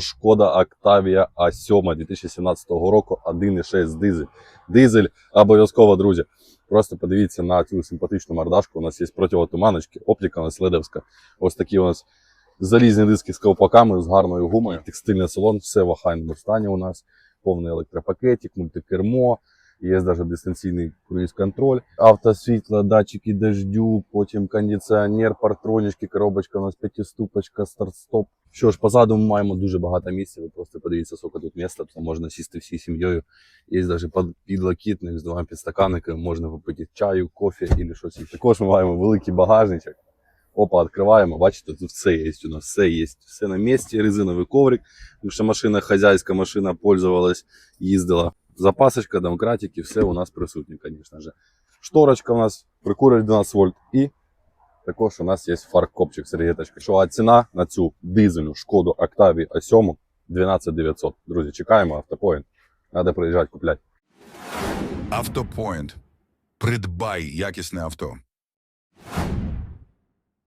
Шкода Octavia A7 2017 року 1,6 дизель. Дизель обов'язково, друзі. Просто подивіться на цю симпатичну мордашку. У нас є противотуманочки, оптика у нас ледовська. Ось такі у нас залізні диски з ковпаками, з гарною гумою, текстильний салон, все в охайному стані у нас, повний електропакетик, мультикермо. Є навіть дистанційний круїз-контроль, автосвітло, датчики дождю, потім кондиціонер, партронічки, коробочка у нас п'ятиступочка, старт-стоп. Що ж, позаду ми маємо дуже багато місця. Ви просто подивіться, скільки тут місця, то можна сісти всією сім'єю. Є навіть під- підлокітник з двома підстаканниками, можна попити чаю, кофе або щось. Також ми маємо великий багажничок. Опа, відкриваємо. Бачите, тут все є у нас, все є. Все на місці, резиновий коврик, тому що машина хазяйська, машина пользовалась, їздила. Запасочка, домкратики, все у нас присутнє, звісно ж. Шторочка у нас, прикурить 12 вольт і також у нас є фаркопчик регеточкою. Що а ціна на цю дизельну шкоду Октаві А7 12 900. Друзі, чекаємо автопоінт. Треба приїжджати купляти. Автопоінт. Придбай якісне авто.